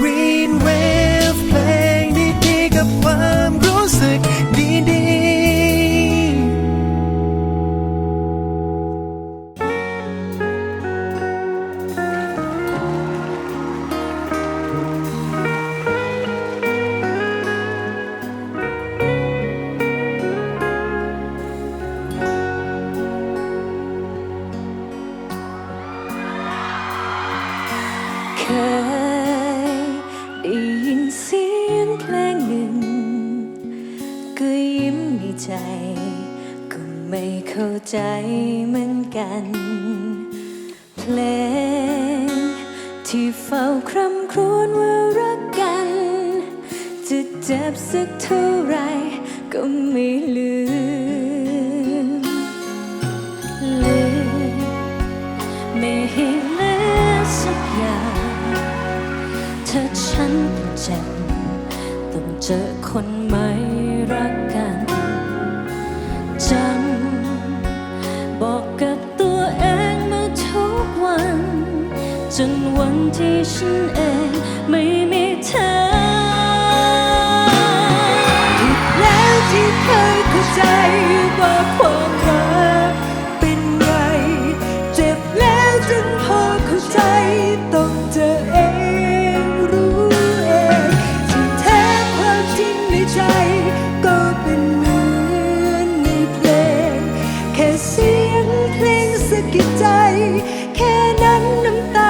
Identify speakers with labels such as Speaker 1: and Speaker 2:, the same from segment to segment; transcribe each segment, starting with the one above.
Speaker 1: Green Wave
Speaker 2: ใจเหมือนกัน เพลง ที่เฝ้าคร่ำครวญว่ารักกัน จะเจ็บสักเท่าไรก็ไม่ลืมลืมไม่ให้เหลือสักอย่างถ้าฉันต้องเจ็บต้องเจอคนไม่รักกันจำ นวันที่ฉันเองไม่มีเธอผิดแล้วที่เคยเข้าใจว่าความรักเป็นไงเจ็บแล้วจนพอเข้าใจต้องเจอเองรู้เองที่แท้ความจริงในใจ ก็เป็นเหมือนในเพลง แค่เสียงเพลงสะกิดใจ แค่นั้นน้ำตา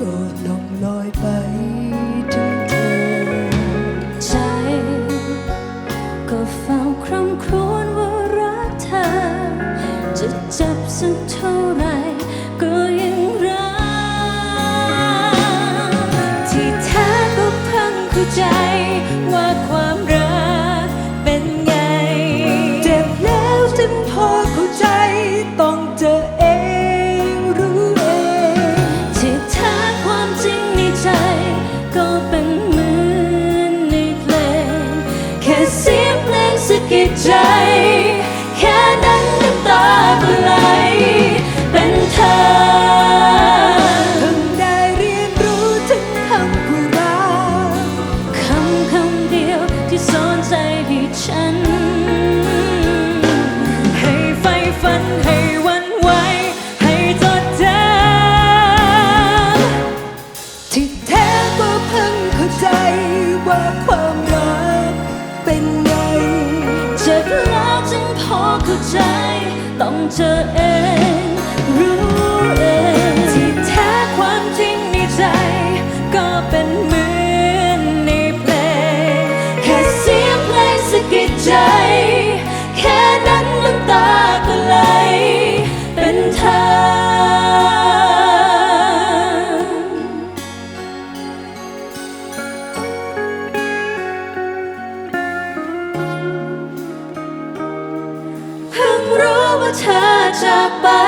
Speaker 2: ก็ล่องลอยไปถึงเธอ ใจ ก็เฝ้าคร่ำครวญว่ารักเธอ จะจับสัน ความรักเป็นไงเจ็บแล้วจึงพอเข้าใจ ต้องเจอเอง bye.